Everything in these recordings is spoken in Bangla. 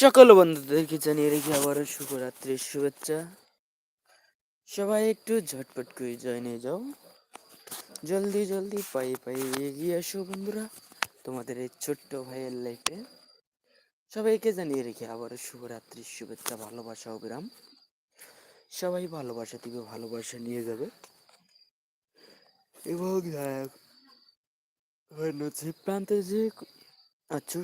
সকল বন্ধুদেরকে জানিয়ে রেখে আবারও শুভরাত্রির শুভেচ্ছা। সবাই একটু ঝটপট করে জয়েন হয়ে যাও। জলদি জলদি পায়ে পায়ে এগিয়ে আসো বন্ধুরা। তোমাদের এই ছোট্ট ভাইয়ের লাইফে সবাইকে জানিয়ে রেখে আবারও শুভরাত্রির শুভেচ্ছা, ভালোবাসা অবিরাম সবাই ভালোবাসা দিবে, ভালোবাসা নিয়ে যাবে। এবং প্রান্তে যে আছো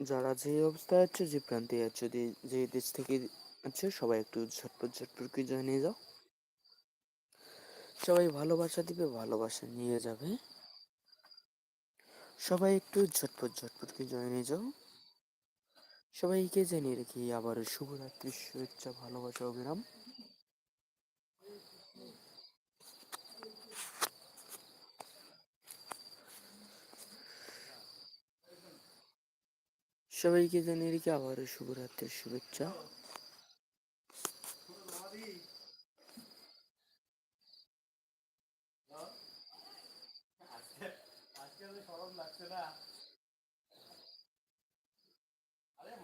যারা যে অবস্থায় আছে, যে প্রান্তে আছো, যে দেশ থেকে আছো, সবাই একটু ঝটপট ঝটপট জয়েন হয়ে যাও। সবাই ভালোবাসা দিবে, ভালোবাসা নিয়ে যাবে। সবাই একটু ঝটপট ঝটপট জয়েন হয়ে যাও। সবাইকে জানিয়ে রেখি আবার শুভরাত্রি, শুভেচ্ছা, ভালোবাসা, অবিরাম। সবাইকে জানিয়ে রেখে আবারও শুভরাত্রির শুভেচ্ছা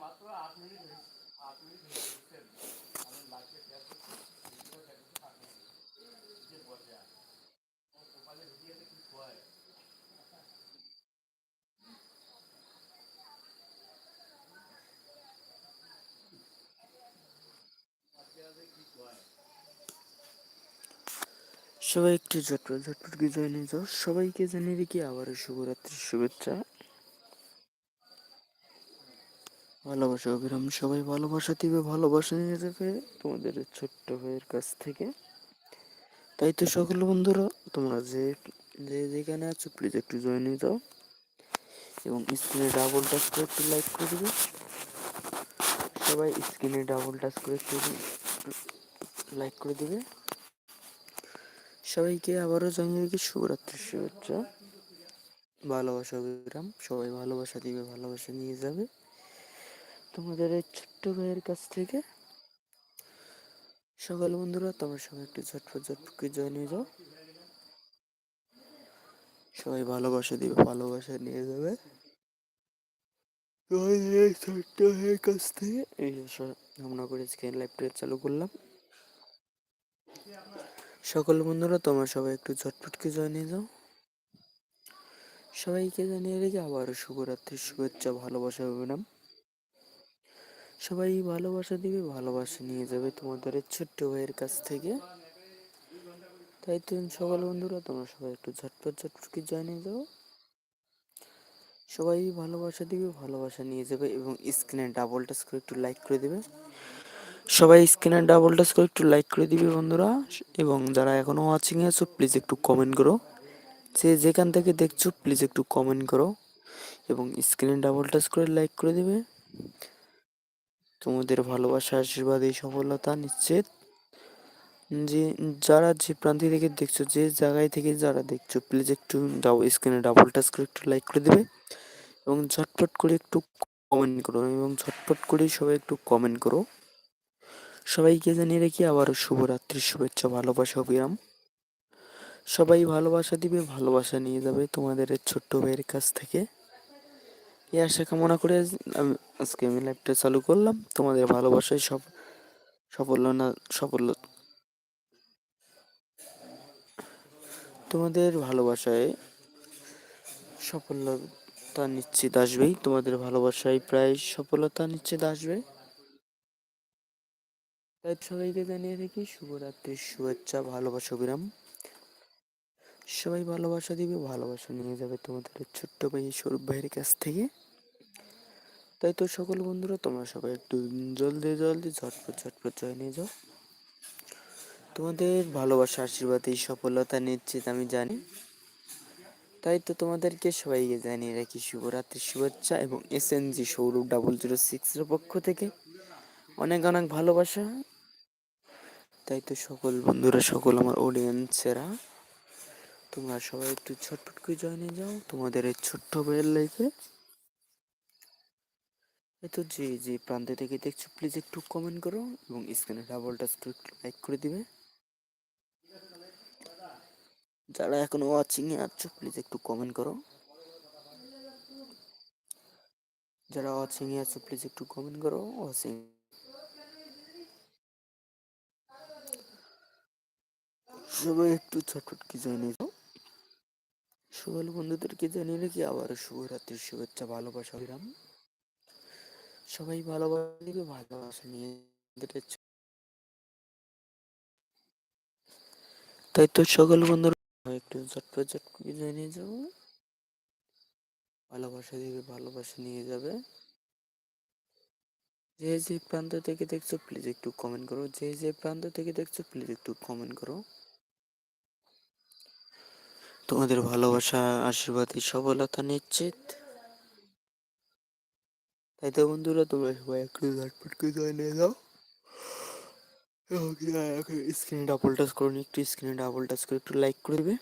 মাত্র আট মিনিট আট মিনিট আমি লাইফে শেয়ার করছি যে বসে সকালে ভিডিওতে কি হয় সবাই একটু ঝটপট ঝটপট কি জয়েন হয়ে যাও। সবাইকে জানিয়ে রেখে আবারও শুভরাত্রির শুভেচ্ছা। ভালোবাসা, অবিরাম। সবাই ভালোবাসা দিবে, ভালোবাসা নিয়ে যাবে তোমাদের ছোট্ট ভাইয়ের কাছ থেকে। তাই তো সকল বন্ধুরা, তোমরা যে যে যেখানে আছো প্লিজ একটু জয়েন হয়ে যাও। এবং স্ক্রিনে ডাবল টাচ করে একটু লাইক করে দিবে। সবাই স্ক্রিনে ডাবল টাচ করে একটু লাইক করে দিবে। সবাইকে আবারও জানিয়ে রেখে, শুভরাত্রি, শুভেচ্ছা। ভালোবাসা অবিরাম, সবাই ভালোবাসা দিবে, ভালোবাসা নিয়ে যাবে। তোমাদের এই ছোট্ট ভাইয়ের কাছ থেকে। সকাল বন্ধুরা, তোমার সঙ্গে একটু ঝটফট ঝটফট করে জয়েন হয়ে যাও। সবাই ভালোবাসা দিবে, ভালোবাসা নিয়ে যাবে। ছোট্ট ভাইয়ের কাছ থেকে। এই আমরা করে স্ক্রিন লাইভটা চালু করলাম। সকল বন্ধুরা, তোমরা সবাই একটু জয়েন হয়ে যাও সবাইকে জানিয়ে রেখে আবারও শুভরাত্রির শুভেচ্ছা, ভালোবাসা, অভিনাম। সবাই ভালোবাসা দিবে, ভালোবাসা নিয়ে যাবে তোমাদের ছোট্ট ভাইয়ের কাছ থেকে। তাই তো সকল বন্ধুরা, তোমরা সবাই একটু ঝটপট ঝটপট কি জয়েন যাও সবাই ভালোবাসা দিবে, ভালোবাসা নিয়ে যাবে এবং স্ক্রিনে ডাবল টাচ করে একটু লাইক করে দেবে। সবাই স্ক্রিনে ডাবল টাচ করে একটু লাইক করে দিবে বন্ধুরা। এবং যারা এখনও ওয়াচিংয়ে আছো প্লিজ একটু কমেন্ট করো। যে যেখান থেকে দেখছ প্লিজ একটু কমেন্ট করো। এবং স্ক্রিনে ডাবল টাচ করে লাইক করে দেবে। তোমাদের ভালোবাসা, আশীর্বাদ, এই সফলতা নিশ্চিত। যে যারা যে প্রান্তি থেকে দেখছ, যে জায়গায় থেকে যারা দেখছ প্লিজ একটু স্ক্রিনে ডাবল টাচ করে একটু লাইক করে দেবে। এবং ঝটপট করে একটু কমেন্ট করো। এবং ঝটপট করে সবাই একটু কমেন্ট করো। সবাইকে জানিয়ে রাখি, আবারও শুভরাত্রির শুভেচ্ছা, ভালোবাসা, অবিরাম। সবাই ভালোবাসা দিবে, ভালোবাসা নিয়ে যাবে তোমাদের ছোট্ট ভাইয়ের কাছ থেকে। এই আশা কামনা করে আমি আজকে আমি লাইভটা চালু করলাম। তোমাদের ভালোবাসায় সব সাফল্য না সাফল্য। তোমাদের ভালোবাসায় সফলতা নিশ্চিত আসবেই। তোমাদের ভালোবাসায় প্রায় সফলতা নিশ্চিত আসবে। তাই সবাইকে জানিয়ে রাখি শুভরাত্রির শুভেচ্ছা, ভালোবাসা বিরাম সবাই ভালোবাসা দিবে, ভালোবাসা নিয়ে যাবে তোমাদের ছোট্ট ভাই স্বরূপ ভাইয়ের কাছ থেকে। তাই তো সকল বন্ধুরা, তোমরা সবাই একটু জলদি জলদি, ঝটপট ঝটপট জয় নিয়ে যাও। তোমাদের ভালোবাসা, আশীর্বাদ, এই সফলতা নিশ্চিত আমি জানি। তাই তো তোমাদেরকে সবাইকে জানিয়ে রাখি শুভরাত্রির শুভেচ্ছা এবং S N G Sourav double zero সিক্সের পক্ষ থেকে অনেক অনেক ভালোবাসা। তাই তো সকল বন্ধুরা, সকল আমার অডিয়েন্সেরা তোমরা সবাই একটু ছটফট করে জয়েনে যাও তোমাদের এই ছোট্ট ভাইয়ের লাইফে তো যে যে প্রান্তে থেকে দেখছ প্লিজ একটু কমেন্ট করো এবং স্ক্রিনে ডাবল টাচ একটু লাইক করে দিবে। যারা এখনও ওয়াচিং এ আছো প্লিজ একটু কমেন্ট করো। যারা ওয়াচিং এ আছো প্লিজ একটু কমেন্ট করো। ওয়াচিং সবাই একটু ছটফট কি জানিয়ে দাও সকল বন্ধুদেরকে জানিয়ে রাখি আবার শুভরাত্রির শুভেচ্ছা, ভালোবাসা বিরাম সবাই ভালোবাসা দিবে, ভালোবাসা নিয়ে তাই তো সকল বন্ধুরা একটু ঝটপট ঝটপট জানিয়ে যাব? ভালোবাসা দিবে, ভালোবাসা নিয়ে যাবে। যে যে প্রান্ত থেকে দেখছ প্লিজ একটু কমেন্ট করো। যে যে প্রান্ত থেকে দেখছ প্লিজ একটু কমেন্ট করো। তোমাদের ভালোবাসা, আশীর্বাদী সফলতা নিশ্চিত। তাই তো বন্ধুরা, তোমরা সবাই একটু ঝটপট করে জয়েন হয়ে যাও স্ক্রিনে ডাবল টাচ করুন একটু স্ক্রিনে ডাবল টাচ করে একটু লাইক করে দেবে।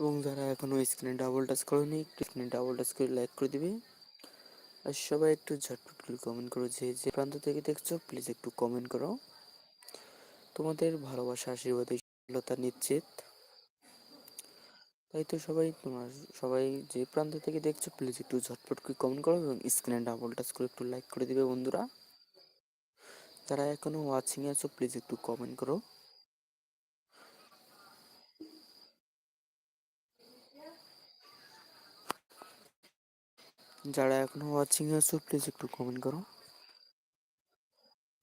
এবং যারা এখনও স্ক্রিনে ডাবল টাচ করেনি, একটু স্ক্রিনে ডাবল টাচ করে লাইক করে দিবে। আর সবাই একটু ঝটপট করে কমেন্ট করো। যে যে প্রান্ত থেকে দেখছ প্লিজ একটু কমেন্ট করো। তোমাদের ভালোবাসা, আশীর্বাদ সফলতা নিশ্চিত। তাই তো সবাই, তোমার সবাই যে প্রান্ত থেকে দেখছ প্লিজ একটু ঝটপট করে কমেন্ট করো এবং স্ক্রিনে ডাবল টাচ করে একটু লাইক করে দিবে বন্ধুরা। যারা এখনও ওয়াচিং আছো প্লিজ একটু কমেন্ট করো। যারা এখনও ওয়াচিং আছো প্লিজ একটু কমেন্ট করো।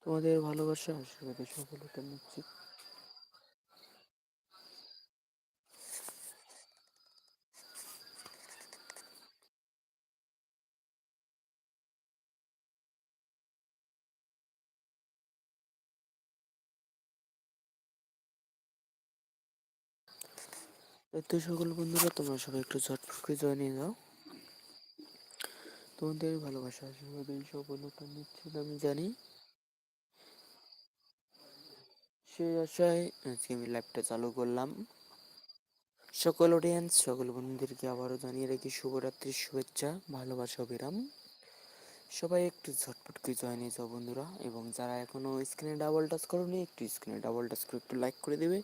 তোমাদের ভালোবাসা, আশীর্বাদে সফলতা নিশ্চিত তো সকল বন্ধুরা, তোমরা সবাই একটু ঝটফট করে জয়েন যাও তোমাদের ভালোবাসা, আশীর্বাদ সফলতা নিশ্চিত আমি জানি। সেই আশায় আজকে আমি লাইভটা চালু করলাম। সকল অডিয়েন্স সকল বন্ধুদেরকে আবারও জানিয়ে রাখি, শুভরাত্রির শুভেচ্ছা, ভালোবাসা বিরাম সবাই একটু ঝটপট করে জয়েন যাও বন্ধুরা, এবং যারা এখনও স্ক্রিনে ডাবল টাচ করোনি, একটু স্ক্রিনে ডাবল টাচ করে একটু লাইক করে দেবে।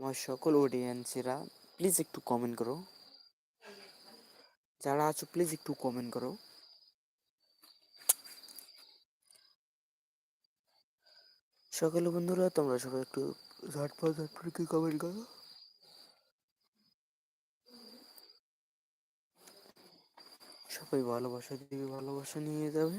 আমার সকল অডিয়েন্সেরা প্লিজ একটু কমেন্ট করো। যারা আছো প্লিজ একটু কমেন্ট করো। সকল বন্ধুরা, তোমরা সবাই একটু ঝটপট ঝটপট কি কমেন্ট করো? সবাই ভালোবাসা দিবে, ভালোবাসা নিয়ে যাবে।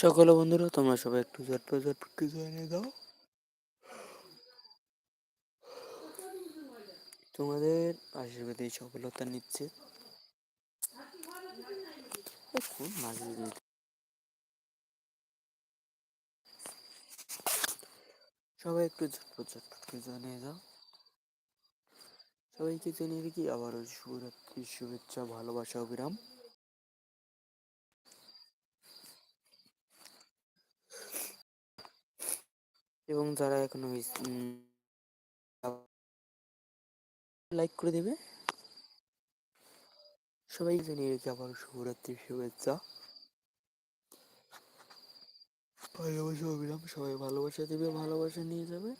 সকল বন্ধুরা, তোমরা সবাই একটু ঝটপট ঝটপট কিছু এনে দাও। তোমাদের আশীর্বাদে সফলতা নিচ্ছে। সবাই একটু ঝটপট ঝটপট করে জানিয়ে যাও সবাইকে জানিয়ে কি আবারও শুভরাত্রি, শুভেচ্ছা, ভালোবাসা, অবিরাম। এবং যারা এখনও লাইক করে দেবে। সবাই জানিয়ে রেখে আবার শুভরাত্রির শুভেচ্ছা। ভালোবাসা অবিরাম সবাই ভালোবাসা দেবে, ভালোবাসা নিয়ে যাবে।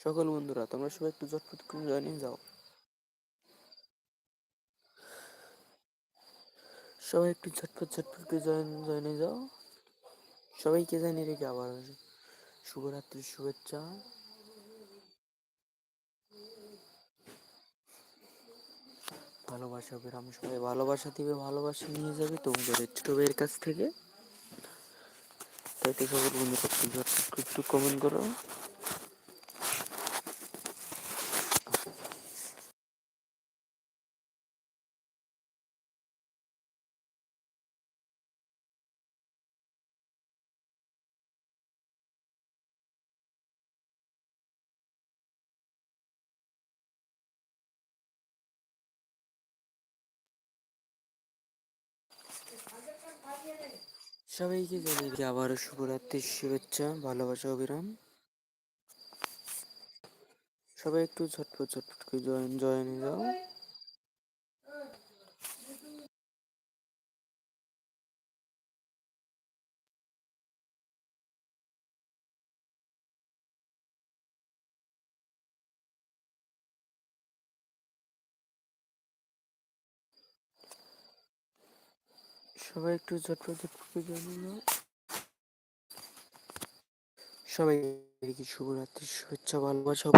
সকল বন্ধুরা, তোমরা সবাই একটু ঝটপট করে জানিয়ে যাও। সবাই একটু ঝটপট ঝটপট করে জয়েন জয়েনে যাও। সবাইকে জানিয়ে রেখে আবার শুভরাত্রির শুভেচ্ছা। ভালোবাসা বেরাম সবাই ভালোবাসা দিবে, ভালোবাসা নিয়ে যাবে তোমাদের ছোট ভাইয়ের কাছ থেকে। তাই তো সকল বন্ধুরা, একটু কমেন্ট করো। সবাইকে জানিয়ে আবার শুভরাত্রির শুভেচ্ছা, ভালোবাসা, অবিরাম। সবাই একটু ঝটপট ঝটপট করে জয়েন জয়েন যাও। সবাই একটু ঝটপট ঝটপট সবাই শুভরাত্রি শুভেচ্ছা ভালোবাসা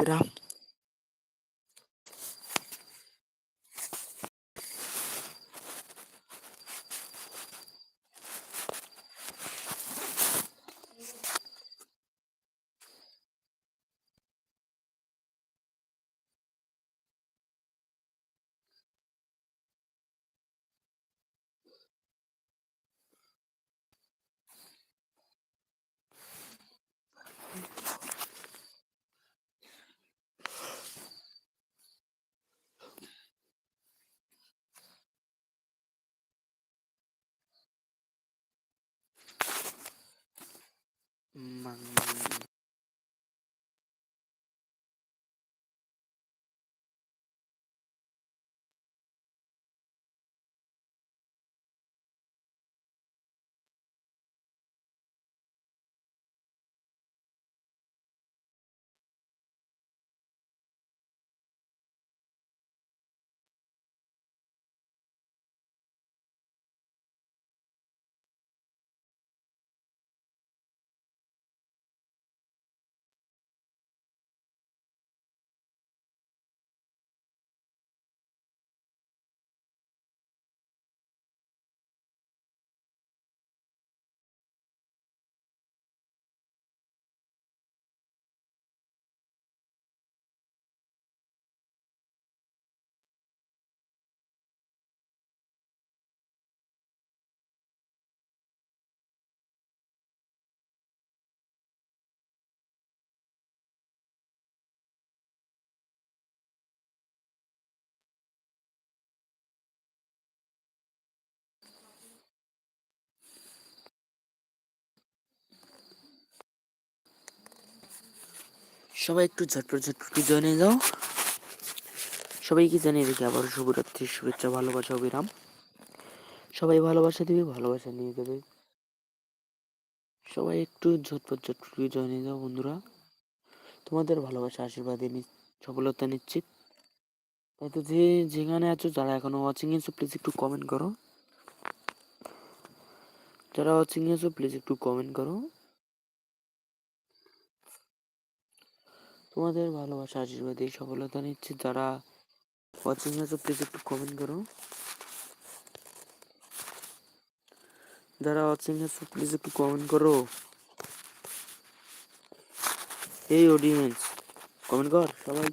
সবাই একটু ঝটপট ঝটপট জয়েন যাও। সবাইকে জানিয়ে রেখে আবার শুভরাত্রির শুভেচ্ছা, ভালোবাসা, অবিরাম। সবাই ভালোবাসা দিবে, ভালোবাসা নিয়ে যাবে। সবাই একটু ঝটপট ঝটপট জয়েন যাও, বন্ধুরা। তোমাদের ভালোবাসা, আশীর্বাদে সফলতা নিশ্চিত তাই তো যে যেখানে আছো, যারা এখনও ওয়াচিং এসো প্লিজ একটু কমেন্ট করো। যারা ওয়াচিং এসো প্লিজ একটু কমেন্ট করো। তোমাদের ভালোবাসা, আশীর্বাদ, এই সফলতা নিচ্ছে। যারা ওয়াচিং আছো প্লিজ একটু কমেন্ট করো। যারা ওয়াচিং আছো প্লিজ একটু কমেন্ট করো। এই অডিয়েন্স কমেন্ট কর সবাই।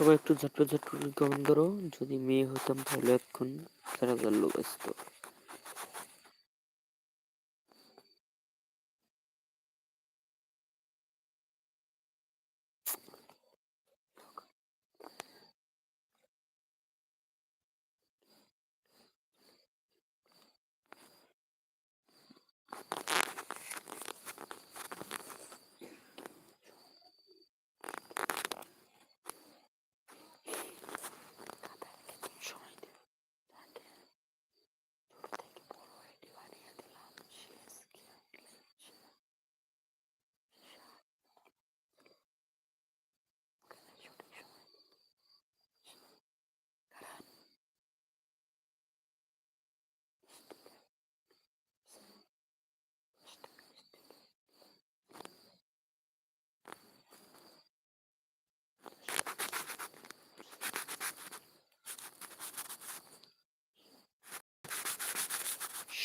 সবাই একটু ঝটপট ঝটপট কমেন্ট করো। যদি মেয়ে হতাম তাহলে এখন চার হাজার লোক আসতো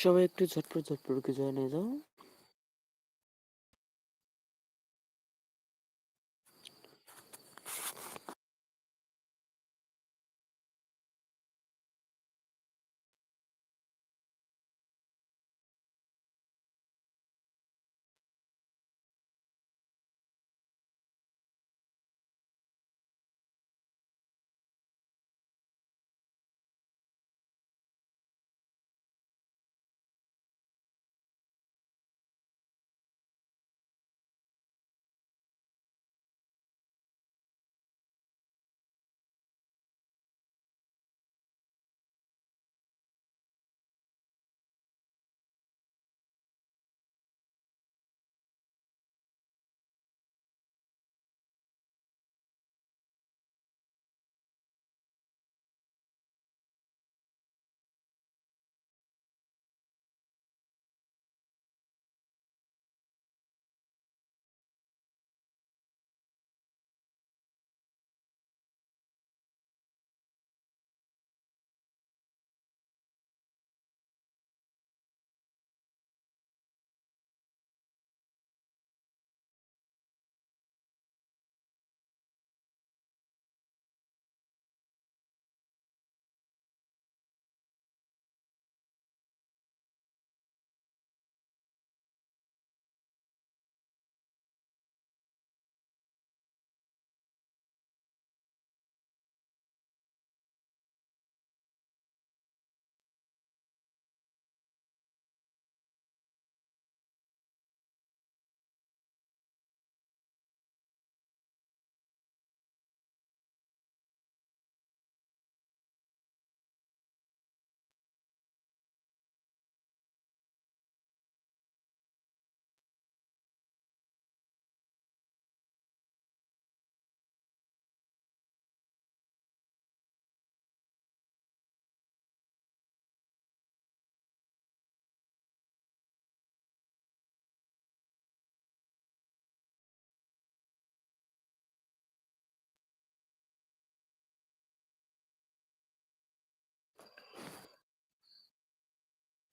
সবাই একটু ঝটপট ঝটপট করে জয়েন হয়ে যাও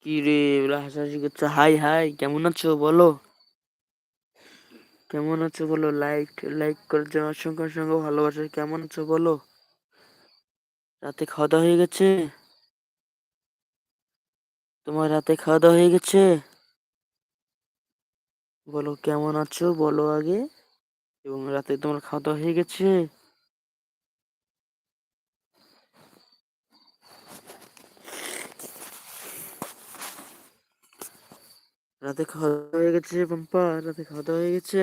কি রে বলে হাসাহাসি করছ। হাই হাই, কেমন আছো বলো? কেমন আছো বলো? লাইক লাইক করার জন্য অসংখ্য অসংখ্য ভালোবাসা। কেমন আছো বলো? রাতে খাওয়া দাওয়া হয়ে গেছে? তোমার রাতে খাওয়া দাওয়া হয়ে গেছে? বলো, কেমন আছো? বলো আগে। এবং রাতে তোমার খাওয়া দাওয়া হয়ে গেছে? রাতে খাওয়া হয়ে গেছে, পম্পা, রাতে খাওয়া দাওয়া হয়ে গেছে।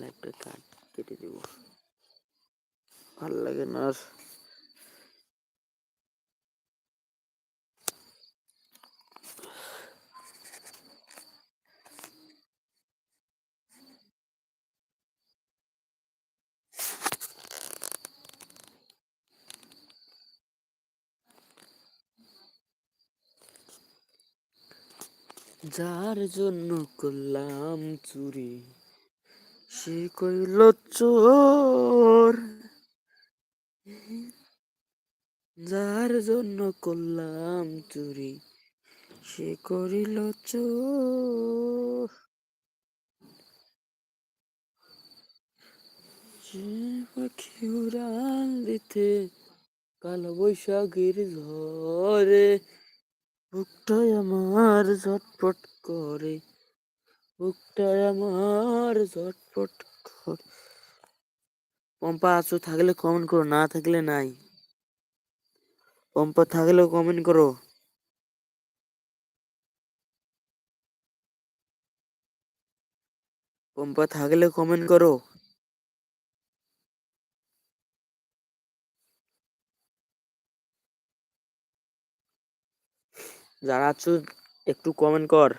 লাইভটা কাট কেটে দেব। ভালো লাগে না আর। যার জন্য করলাম চুরি, সে কইল, চোর। যার জন্য করলাম চুরি, সে করিল চোর। যে পাখি উড়াল দিতে, কালো বৈশাখীর ঝরে বুকটায় আমার ঝটপট করে, বুকটায় আমার ঝটপট করে। পম্পা, আছো থাকলে কমেন্ট করো, না থাকলে নাই। পম্পা, থাকলেও কমেন্ট করো। পম্পা থাকলে কমেন্ট করো। যারা আছো, একটু কমেন্ট কর।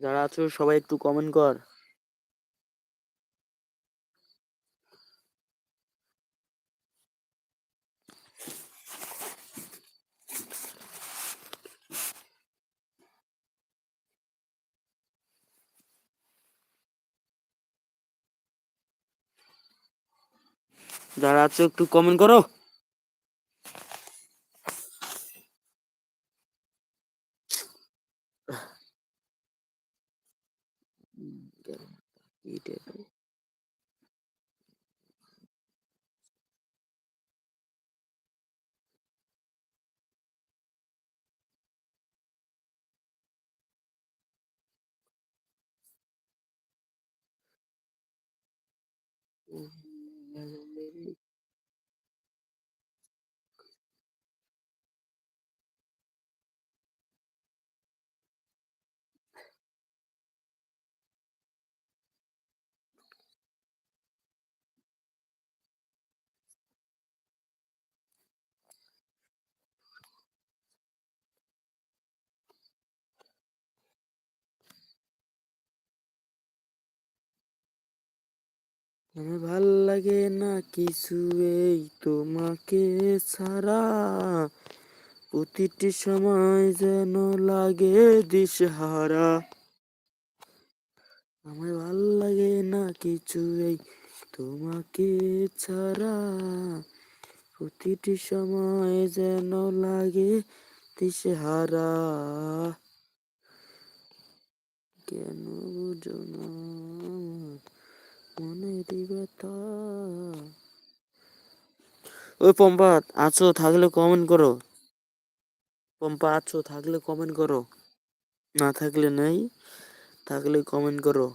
যারা আছো, সবাই একটু কমেন্ট কর। যারা আছো, একটু কমেন্ট করো। you do. আমার ভালো লাগে না কিছু এই তোমাকে ছাড়া। প্রতিটি সময় যেন লাগে দিশহারা। আমার ভালো লাগে না কিছু এই তোমাকে ছাড়া। প্রতিটি সময় যেন লাগে দিশহারা। কেন বুঝো না? মনের ব্যথা। ওই পম্পা, আছো, থাকলে কমেন্ট করো। পম্পা, আছো, থাকলে কমেন্ট করো। না থাকলে নেই, থাকলে কমেন্ট করো।